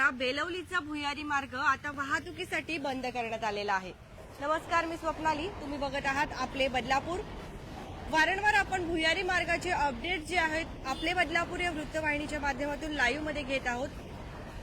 येणारा बेलवलीचा भुयारी मार्ग आता वाहतुकीसाठी बंद करण्यात आलेला आहे. नमस्कार मी स्वप्नाली. तुम्ही बघत आहात आपले बदलापूर. वारंवार आपण भुयारी मार्गाचे अपडेट जे आहेत आपले बदलापूर या वृत्तवाहिनीच्या माध्यमातून लाईव्हमध्ये घेत आहोत.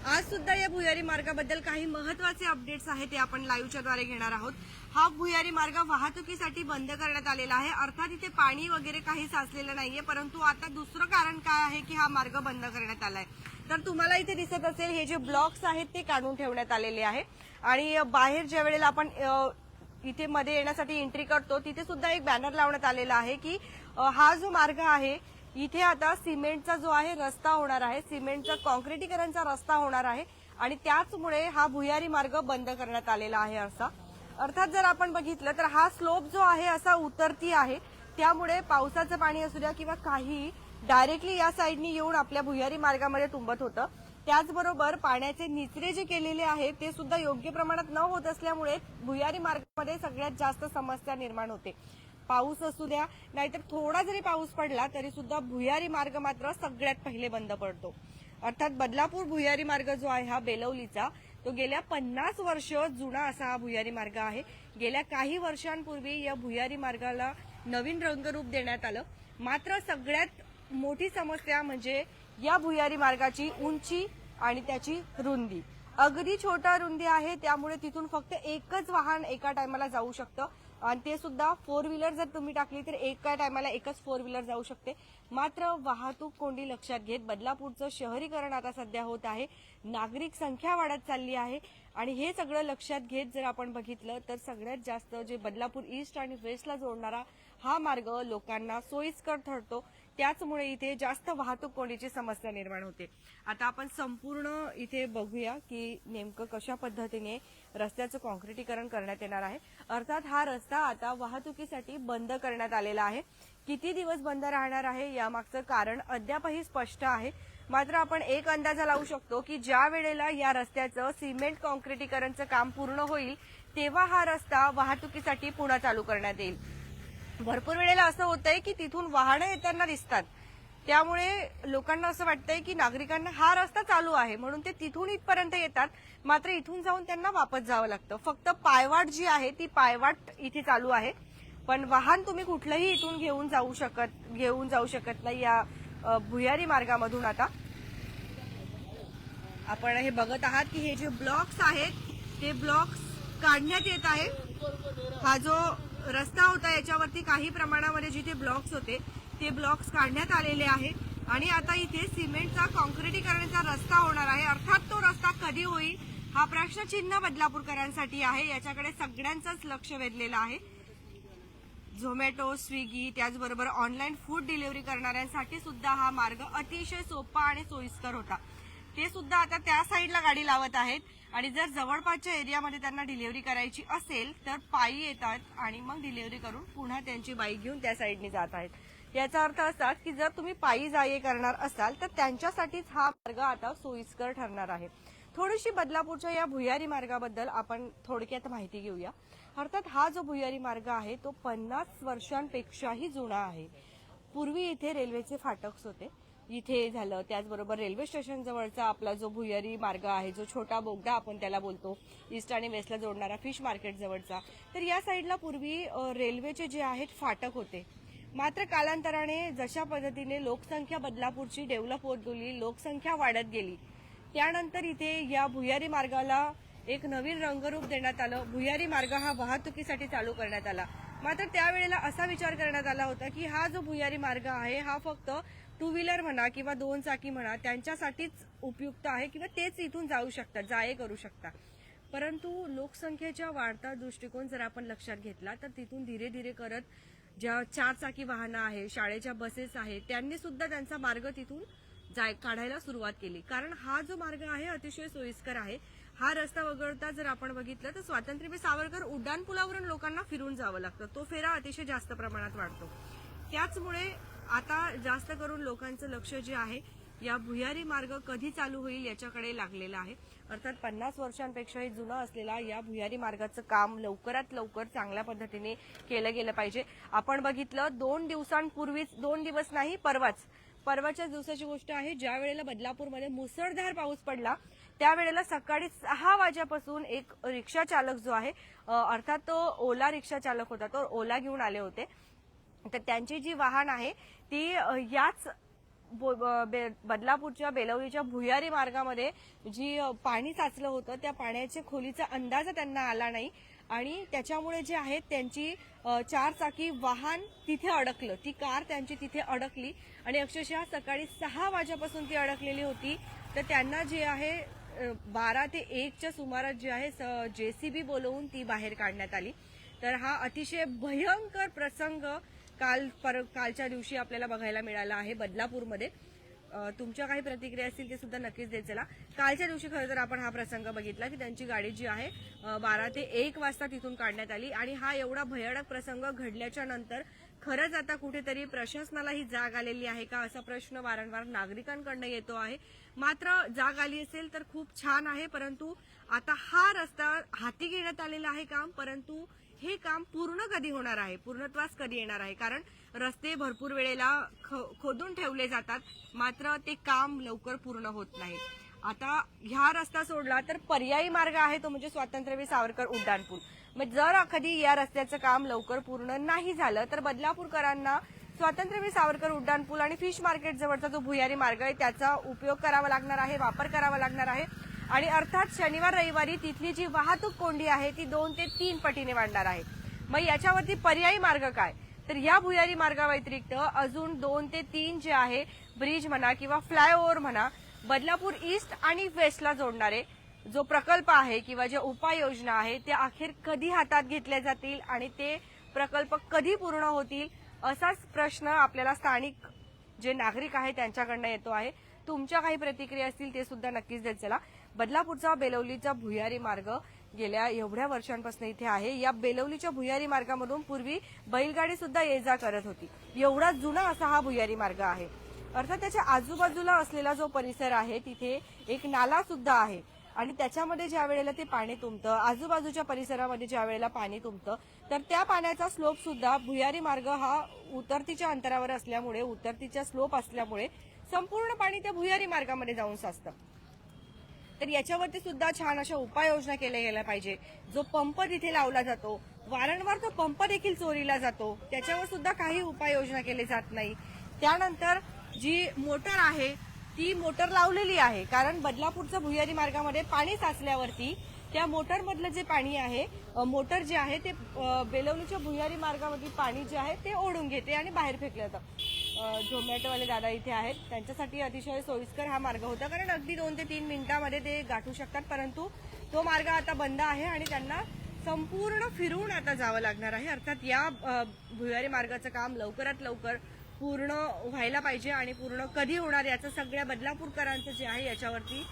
आज सुद्धा या भुयारी मार्गाबद्दल काही महत्त्वाचे अपडेट्स आहेत ते आपण लाईव्हच्या द्वारे घेणार आहोत. हा भुयारी मार्ग वाहतुकीसाठी बंद करण्यात आलेला आहे. अर्थात इथे पाणी वगैरे काही साचलेलं नाहीये परंतु आता दुसरं कारण काय आहे की हा मार्ग बंद करण्यात आलाय. तर तुम्हाला इथे दिसत असेल हे जे ब्लॉक्स आहेत ते काढून ठेवण्यात आलेले आहे. आणि बाहेर ज्या वेळेला आपण इथे मध्ये येण्यासाठी एंट्री करतो तिथे सुद्धा एक बॅनर लावण्यात आलेला आहे की हा जो मार्ग आहे इथे आता सिमेंटचा जो आहे रस्ता होणार आहे. सिमेंटचा कॉन्क्रिटीकरणचा रस्ता होणार आहे. आणि त्याचमुळे हा भुयारी मार्ग बंद करण्यात आलेला आहे असा. अर्थात जर आपण बघितलं तर हा स्लोप जो आहे असा उतरती आहे. त्यामुळे पावसाचं पाणी असू द्या किंवा काही डायरेक्टली या साईडनी येऊन आपल्या भुयारी मार्गामध्ये तुंबत होतं. त्याचबरोबर पाण्याचे निचरे जे केलेले आहेत ते सुद्धा योग्य प्रमाणात न होत असल्यामुळे भुयारी मार्गामध्ये सगळ्यात जास्त समस्या निर्माण होते. पाऊस असू द्या नाहीतर थोडा जरी पाऊस पडला तरी सुद्धा भुयारी मार्ग मात्र सगळ्यात पहिले बंद पडतो. अर्थात बदलापूर भुयारी मार्ग जो आहे हा बेलवलीचा तो गेल्या पन्नास वर्ष जुना असा हा भुयारी मार्ग आहे. गेल्या काही वर्षांपूर्वी या भुयारी मार्गाला नवीन रंगरूप देण्यात आलं. मात्र सगळ्यात मोठी समस्या म्हणजे या भुयारी मार्गाची उंची आणि त्याची रुंदी. अगदी छोटा रुंदी आहे त्यामुळे तिथून फक्त एकच वाहन एका टायमाला जाऊ शकतं. आणि ते सुद्धा फोर व्हीलर जर तुम्ही टाकली तर एका टायमाला एकच फोर व्हीलर जाऊ शकते. मात्र वाहतूक कोंडी लक्षात घेत बदलापूरचं शहरीकरण आता सध्या होत आहे. नागरिक संख्या वाढत चालली आहे. आणि हे सगळं लक्षात घेत जर आपण बघितलं तर सगळ्यात जास्त जे बदलापूर ईस्ट आणि वेस्टला जोडणारा हा मार्ग लोकांना सोयीस्कर ठरतो. त्याचमुळे इथे जास्त वाहतूक कोंडीची समस्या निर्माण होते. आता आपण संपूर्ण इथे बघूया की नेमकं कशा पद्धतीने रस्त्याचं कॉन्क्रिटीकरण करण्यात येणार आहे. अर्थात हा रस्ता आता वाहतुकीसाठी बंद करण्यात आलेला आहे. किती दिवस बंद राहणार आहे यामागचं कारण अद्यापही स्पष्ट आहे. मात्र आपण एक अंदाजा लावू शकतो की ज्या वेळेला या रस्त्याचं सिमेंट कॉन्क्रिटीकरणचं काम पूर्ण होईल तेव्हा हा रस्ता वाहतुकीसाठी पुन्हा चालू करण्यात येईल. भरपूर वेळेला असं होतंय की तिथून वाहनं येताना दिसतात. त्यामुळे लोकांना असं वाटतंय की नागरिकांना हा रस्ता चालू आहे म्हणून ते तिथून इथपर्यंत येतात. मात्र इथून जाऊन त्यांना वापस जावं लागतं. फक्त पायवाट जी आहे ती पायवाट इथे चालू आहे. पण वाहन तुम्ही कुठलंही इथून घेऊन जाऊ शकत घेऊन जाऊ शकत नाही या भुयारी मार्गामधून आता. आपण हे बघत आहात की हे जे ब्लॉक्स आहेत ते ब्लॉक्स काढण्यात येत आहे. हा जो रस्ता होता याच्यावरती काही प्रमाणामध्ये जिथे ब्लॉक्स होते ते ब्लॉक्स काढण्यात आलेले आहे. आणि आता इथे सिमेंटचा कॉन्क्रिटीकरणाचा रस्ता होणार आहे. अर्थात तो रस्ता कधी होईल हा प्रश्नचिन्ह बदलापूरकरांसाठी आहे. याच्याकडे सगळ्यांचंच लक्ष वेधलेलं आहे. झोमॅटो स्विगी त्याचबरोबर ऑनलाईन फूड डिलिव्हरी करणाऱ्यांसाठी सुद्धा हा मार्ग अतिशय सोपा आणि सोयीस्कर होता. ते सुद्धा आता त्या साईडला गाडी लावत आहेत. आणि जर जवळपासच्या एरियामध्ये त्यांना डिलिव्हरी करायची असेल तर पायी येतात आणि मग डिलिव्हरी करून पुन्हा त्यांची बाईक घेऊन त्या साईडने जात आहेत. याचा अर्थ असा की जर तुम्ही पायी जाये करणार असाल तर त्यांच्यासाठीच हा मार्ग आता सोयीस्कर ठरणार आहे. थोडीशी बदलापूरच्या या भुयारी मार्गाबद्दल आपण थोडक्यात माहिती घेऊया. अर्थात हा जो भुयारी मार्ग आहे तो पन्नास वर्षांपेक्षाही जुना आहे. पूर्वी इथे रेल्वेचे फाटक्स होते. इथे झालं. त्याचबरोबर रेल्वे स्टेशन जवळचा आपला जो भुयारी मार्ग आहे जो छोटा बोगदा आपण त्याला बोलतो ईस्ट आणि वेस्टला जोडणारा फिश मार्केट जवळचा. तर या साईडला पूर्वी रेल्वेचे जे आहेत फाटक होते. मात्र कालांतराने जशा पद्धतीने लोकसंख्या बदलापूरची डेव्हलप होत गेली लोकसंख्या वाढत गेली त्यानंतर इथे या भुयारी मार्गाला एक नवीन रंगरूप देण्यात आलं. भुयारी मार्ग हा वाहतुकीसाठी चालू करण्यात आला. मात्र त्यावेळेला असा विचार करण्यात आला होता की हा जो भुयारी मार्ग आहे हा फक्त टू व्हीलर म्हणा किंवा दोन चाकी म्हणा त्यांच्यासाठीच उपयुक्त आहे किंवा तेच इथून जाऊ शकतात जाये करू शकतात. परंतु लोकसंख्येच्या वाढता दृष्टिकोन जर आपण लक्षात घेतला तर तिथून धीरे धीरे करत ज्या चार चाकी वाहनं आहे शाळेच्या बसेस आहेत त्यांनी सुद्धा त्यांचा मार्ग तिथून जाय काढायला सुरुवात केली. कारण हा जो मार्ग आहे अतिशय सोयीस्कर आहे. हा रस्ता वगळता जर आपण बघितलं तर स्वातंत्र्यवीर सावरकर उड्डाण पुलावरून लोकांना फिरून जावं लागतं. तो फेरा अतिशय जास्त प्रमाणात वाढतो. त्याचमुळे आता जास्त करून लोकांचं लक्ष जे आहे या भुयारी मार्ग कधी चालू होईल याच्याकडे लागलेला आहे. अर्थात पन्नास वर्षांपेक्षाही जुना असलेला या भुयारी मार्गाचं काम लवकरात लवकर चांगल्या पद्धतीने केलं गेलं पाहिजे. आपण बघितलं दोन दिवसांपूर्वीच दोन दिवस नाही परवाच. परवाच्याच दिवसाची गोष्ट आहे ज्या वेळेला बदलापूरमध्ये मुसळधार पाऊस पडला त्यावेळेला सकाळी सहा वाजेपासून एक रिक्षा चालक जो आहे अर्थात तो ओला रिक्षा चालक होता तो ओला घेऊन आले होते. तर त्यांची जी वाहन आहे ती याच ब- बे- बदलापूरच्या बेलवलीच्या भुयारी मार्गामध्ये जी पाणी साचलं होतं त्या पाण्याच्या खोलीचा अंदाज त्यांना आला नाही. आणि त्याच्यामुळे जे आहे त्यांची चार चारचाकी वाहन तिथे अडकलं. ती कार त्यांची तिथे अडकली. आणि अक्षरशः सकाळी सहा वाजेपासून ती अडकलेली होती. तर त्यांना जे आहे बारा ते एकच्या सुमारास जे आहे जेसीबी बोलवून ती बाहेर काढण्यात आली. तर हा अतिशय भयंकर प्रसंग काल पर कालच्या दिवशी आपल्याला बघायला मिळाला आहे बदलापूरमध्ये. तुमच्या काही प्रतिक्रिया असतील ते सुद्धा नक्कीच देत चला. कालच्या दिवशी खरं तर आपण हा प्रसंग बघितला की त्यांची गाडी जी आहे बारा ते एक वाजता तिथून काढण्यात आली आणि हा एवढा भयानक प्रसंग घडल्याच्या नंतर खरंच आता कुठेतरी प्रशासनाला ही जाग आलेली आहे का असा प्रश्न वारंवार नागरिकांकडनं येतो आहे. मात्र जाग आली असेल तर खूप छान आहे परंतु आता हा रस्ता हाती घेण्यात आलेला आहे काम परंतु हे काम पूर्ण कधी होणार आहे? पूर्णत्वास कधी येणार आहे? कारण रस्ते भरपूर वेळेला ख- खोदून ठेवले जातात. मात्र ते काम लवकर पूर्ण होत नाही आता ह्या रस्ता सोडला तर पर्यायी मार्ग आहे तो म्हणजे स्वातंत्र्यवीर सावरकर उड्डाणपूल. मग जर कधी या रस्त्याचं काम लवकर पूर्ण नाही झालं तर बदलापूरकरांना स्वातंत्र्यवीर सावरकर उड्डाणपूल आणि फिश मार्केट जवळचा जो भुयारी मार्ग आहे त्याचा उपयोग करावा लागणार आहे वापर करावा लागणार आहे. आणि अर्थात शनिवार रविवारी तिथली जी वाहतूक कोंडी आहे ती दोन ते तीन पटीने वाढणार आहे. मग याच्यावरती पर्यायी मार्ग काय? तर या भुयारी मार्गाव्यतिरिक्त अजून दोन ते तीन जे आहे ब्रिज म्हणा किंवा फ्लायओव्हर म्हणा बदलापूर ईस्ट आणि वेस्टला जोडणारे जो प्रकल्प आहे किंवा ज्या उपाययोजना आहे त्या अखेर कधी हातात घेतल्या जातील आणि ते प्रकल्प कधी पूर्ण होतील असाच प्रश्न आपल्याला स्थानिक जे नागरिक आहे त्यांच्याकडनं येतो आहे. तुमच्या काही प्रतिक्रिया असतील ते सुद्धा नक्कीच देत चला. बदलापूरचा बेलवलीचा भुयारी मार्ग गेल्या एवढ्या वर्षांपासून इथे आहे. या बेलवलीच्या भुयारी मार्गामधून पूर्वी बैलगाडी सुद्धा ये जा करत होती. एवढा जुना असा हा भुयारी मार्ग आहे. अर्थात त्याच्या आजूबाजूला असलेला जो परिसर आहे तिथे एक नाला सुद्धा आहे. आणि त्याच्यामध्ये ज्या वेळेला ते पाणी तुंबतं आजूबाजूच्या परिसरामध्ये ज्या वेळेला पाणी तुंबतं तर त्या पाण्याचा स्लोप सुद्धा भुयारी मार्ग हा उतरतीच्या अंतरावर असल्यामुळे उतरतीच्या स्लोप असल्यामुळे संपूर्ण पाणी त्या भुयारी मार्गामध्ये जाऊन साचतं. तर याच्यावरती सुद्धा छान अशा उपाययोजना केल्या गेल्या पाहिजे. जो पंप तिथे लावला जातो वारंवार तो पंप देखील चोरीला जातो त्याच्यावर सुद्धा काही उपाययोजना केली जात नाही. त्यानंतर जी मोटर आहे ती मोटर लावलेली आहे. कारण बदलापूरच्या भुयारी मार्गामध्ये पाणी साचल्यावरती त्या मोटरमधलं जे पाणी आहे मोटर जे आहे ते बेलवलीच्या भुयारी मार्गामधील पाणी जे आहे ते ओढून घेते आणि बाहेर फेकलं जातं. झोमॅटोवाले दादा इथे आहेत. त्यांच्यासाठी अतिशय सोयीस्कर हा मार्ग होता. कारण अगदी दोन ते तीन मिनिटांमध्ये ते गाठू शकतात. परंतु तो मार्ग आता बंद आहे आणि त्यांना संपूर्ण फिरून आता जावं लागणार आहे. अर्थात या भुयारी मार्गाचं काम लवकरात लवकर पूर्ण व्हायला पाहिजे आणि पूर्ण कधी होणार याचं सगळ्या बदलापूरकरांचं जे आहे याच्यावरती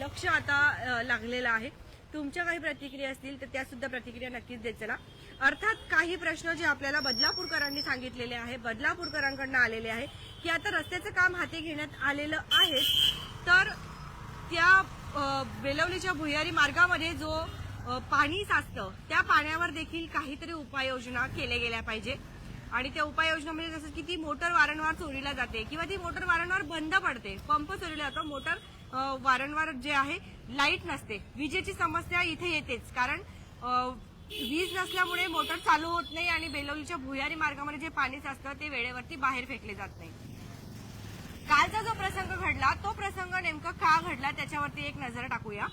लक्ष आता लागलेलं आहे. तुमच्या काही प्रतिक्रिया असतील तर त्यासुद्धा प्रतिक्रिया नक्कीच देत चला. अर्थात काही प्रश्न जे आपल्याला बदलापूरकरांनी सांगितलेले आहे बदलापूरकरांकडनं आलेले आहे की आता रस्त्याचं काम हाती घेण्यात आलेलं आहे तर त्या बेलवलीच्या भुयारी मार्गामध्ये जो पाणी साचतं त्या पाण्यावर देखील काहीतरी उपाययोजना केल्या गेल्या पाहिजे. आणि त्या उपाययोजना म्हणजे जसं की ती मोटर वारंवार चोरीला जाते किंवा ती मोटर वारंवार बंद पडते. पंप चोरीला जातो मोटर वारंवार जे आहे लाइट नसते. विजेची समस्या इथे येतेच. कारण वीज नसल्यामुळे मोटर चालू होत नाही आणि बेलवलीच्या भुयारी मार्गामध्ये जे पाणी साचतं ते वेळेवरती बाहेर फेकले जात नाही. कालचा जो प्रसंग घडला तो प्रसंग नेमका का घडला त्याच्यावरती एक नजर टाकूया.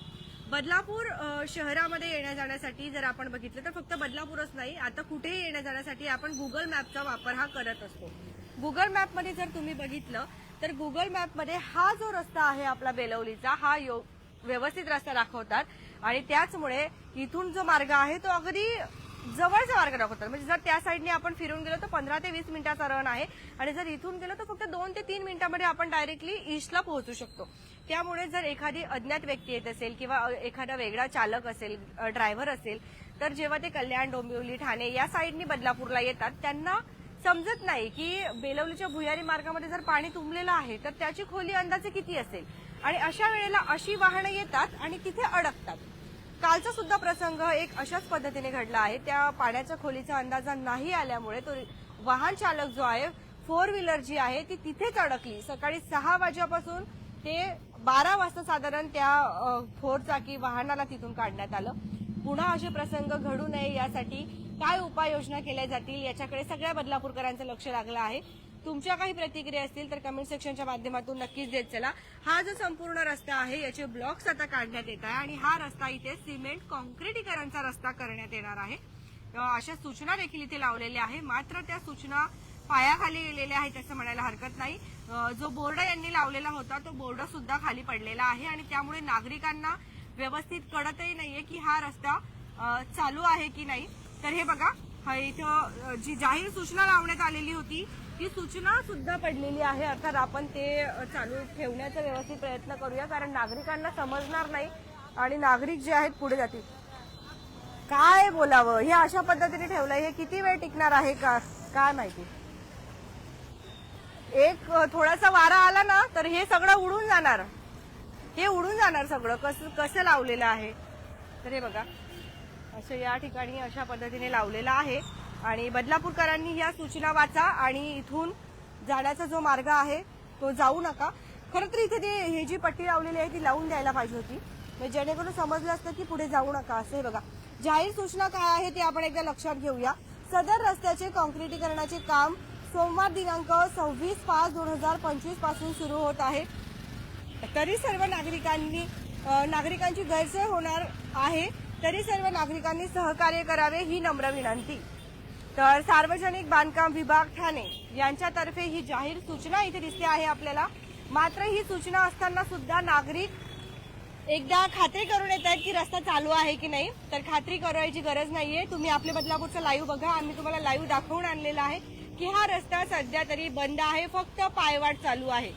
बदलापूर शहरामध्ये येण्या जाण्यासाठी जर आपण बघितलं तर फक्त बदलापूरच नाही आता कुठेही येण्या जाण्यासाठी आपण गुगल मॅपचा वापर हा करत असतो. गुगल मॅपमध्ये जर तुम्ही बघितलं तर गुगल मॅपमध्ये हा जो रस्ता आहे आपला बेलवलीचा हा योग व्यवस्थित रस्ता दाखवतात. आणि त्याचमुळे इथून जो मार्ग आहे तो अगदी जवळचा मार्ग दाखवतात. म्हणजे जर त्या साईडने आपण फिरून गेलो तर पंधरा ते वीस मिनिटाचा रन आहे. आणि जर इथून गेलो तर फक्त दोन ते तीन मिनिटांमध्ये आपण डायरेक्टली ईस्टला पोहोचू शकतो. त्यामुळे जर एखादी अज्ञात व्यक्ती येत असेल किंवा एखादा वेगळा चालक असेल ड्रायव्हर असेल तर जेव्हा ते कल्याण डोंबिवली ठाणे या साईडनी बदलापूरला येतात त्यांना समजत नाही की बेलवलीच्या भुयारी मार्गामध्ये जर पाणी तुंबलेलं आहे तर त्याची खोली अंदाजे किती असेल? आणि अशा वेळेला अशी वाहनं येतात आणि तिथे अडकतात. कालचा सुद्धा प्रसंग एक अशाच पद्धतीने घडला आहे. त्या पाण्याच्या खोलीचा अंदाजा नाही आल्यामुळे तो वाहन चालक जो आहे फोर व्हीलर जी आहे ती तिथेच अडकली. सकाळी सहा वाजेपासून ते बारा वाजता साधारण त्या फोर चाकी वाहनाला तिथून काढण्यात आलं. पुन्हा असे प्रसंग घडू नये यासाठी काय उपाययोजना केल्या जातील याच्याकडे सगळ्या बदलापूरकरांचं लक्ष लागलं आहे. तुमच्या काही प्रतिक्रिया असतील तर कमेंट सेक्शनच्या माध्यमातून नक्कीच देत चला. हा जो संपूर्ण रस्ता आहे याचे ब्लॉक्स आता काढण्यात येत आहे आणि हा रस्ता इथे सिमेंट कॉन्क्रिटीकरणचा रस्ता करण्यात येणार आहे. अशा सूचना देखील इथे लावलेल्या आहे. मात्र त्या सूचना पायाखाली गेलेल्या आहेत असं म्हणायला हरकत नाही. जो बोर्ड यांनी लावलेला होता तो बोर्ड सुद्धा खाली पडलेला आहे आणि त्यामुळे नागरिकांना व्यवस्थित कळतही नाहीये की हा रस्ता चालू आहे की नाही. तर हे बघा इथं जी जाहीर सूचना लावण्यात आलेली होती ती सूचना सुद्धा पडलेली आहे. अर्थात आपण ते चालू ठेवण्याचा व्यवस्थित प्रयत्न करूया कारण नागरिकांना समजणार नाही आणि नागरिक जे आहेत पुढे जातील. काय बोलावं? हे अशा पद्धतीने ठेवलंय. हे किती वेळ टिकणार आहे? का काय माहिती? एक थोडासा वारा आला ना तर हे सगळं उडून जाणार. हे उडून जाणार सगळं. कसं कसं लावलेलं आहे? तर हे बघा. असं या ठिकाणी अशा पद्धतीने लावलेलं आहे. आणि बदलापूरकरांनी या सूचना वाचा आणि इथून जाण्याचा जो मार्ग आहे तो जाऊ नका. खरं तर इथे ते हे जी पट्टी लावलेली आहे ती लावून द्यायला पाहिजे होती. म्हणजे जेणेकरून समजलं असतं की पुढे जाऊ नका असं हे बघा. जाहीर सूचना काय आहे ते आपण एकदा लक्षात घेऊया. सदर रस्त्याचे कॉन्क्रिटीकरणाचे काम सोमवार दिनांक सव्वीस पाच दोन हजार पंचवीसपासून सुरू होत आहे. तरी सर्व नागरिकांनी नागरिकांची गैरसोय होणार आहे. तरी सर्व नागरिकांनी सहकार्य करावे ही नम्र विनंती. तर सार्वजनिक बांधकाम विभाग ठाणे यांच्यातर्फे ही जाहीर सूचना इथे दिसते आहे आपल्याला. मात्र ही सूचना असताना सुद्धा नागरिक एकदा खात्री करून येत आहेत की रस्ता चालू आहे की नाही. तर खात्री करायची गरज नाहीये. तुम्ही आपले बदलापूरचा लाईव्ह बघा. आम्ही तुम्हाला लाईव्ह दाखवून आणलेला आहे की हा रस्ता सध्या तरी बंद आहे. फक्त पायवाट चालू आहे.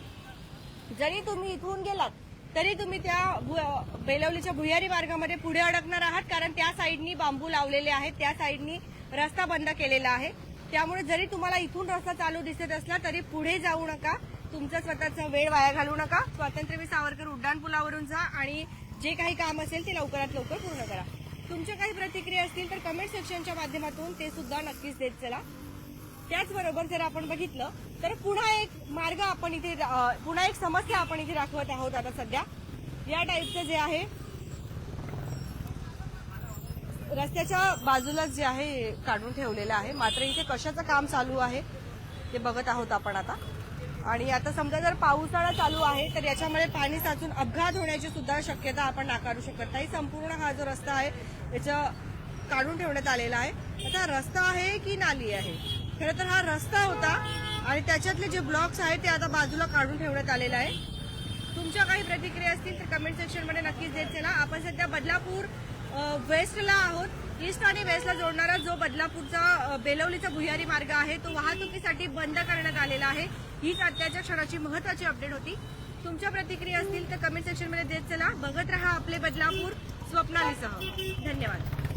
जरी तुम्ही इथून गेलात तरी तुम्ही त्या भु- बेलवलीच्या भुयारी मार्गामध्ये पुढे अडकणार आहात. कारण त्या साईडनी बांबू लावलेले आहेत. त्या साईडनी रस्ता बंद केलेला आहे. त्यामुळे जरी तुम्हाला इथून रस्ता चालू दिसत असला तरी पुढे जाऊ नका. तुमचा स्वतःचा वेळ वाया घालू नका. स्वातंत्र्यवीर सावरकर उड्डाणपुलावरून जा आणि जे काही काम असेल ते लवकरात लवकर पूर्ण करा. तुमच्या काही प्रतिक्रिया असतील तर कमेंट सेक्शनच्या माध्यमातून ते सुद्धा नक्कीच देत चला. त्याचबरोबर जर आपण बघितलं तर पुन्हा एक मार्ग आपण इथे पुन्हा एक समस्या आपण इथे दाखवत आहोत आता सध्या. या टाईपचं जे आहे रस्त्याच्या बाजूलाच जे आहे काढून ठेवलेलं आहे. मात्र इथे कशाचं काम चालू आहे ते बघत आहोत आपण आता. आणि आता समजा जर पावसाळा चालू आहे तर याच्यामध्ये पाणी साचून अपघात होण्याची सुद्धा शक्यता आपण नाकारू शकत नाही. संपूर्ण हा जो रस्ता आहे याच्या काढून ठेवण्यात आलेला आहे. आता रस्ता आहे की नाली आहे? खरं तर हा रस्ता होता आणि त्याच्यातले जे ब्लॉक्स आहेत ते आता बाजूला काढून ठेवण्यात आलेलं आहे. तुमच्या काही प्रतिक्रिया असतील तर कमेंट सेक्शनमध्ये नक्कीच देत चला. आपण सध्या बदलापूर वेस्टला आहोत. ईस्ट आणि वेस्टला जोडणारा जो बदलापूरचा बेलवलीचा भुयारी मार्ग आहे तो वाहतुकीसाठी बंद करण्यात आलेला आहे. हीच आत्ताच्या क्षणाची महत्वाची अपडेट होती. तुमच्या प्रतिक्रिया असतील तर कमेंट सेक्शनमध्ये देत चला. बघत रहा आपले बदलापूर स्वप्नालीसह. धन्यवाद.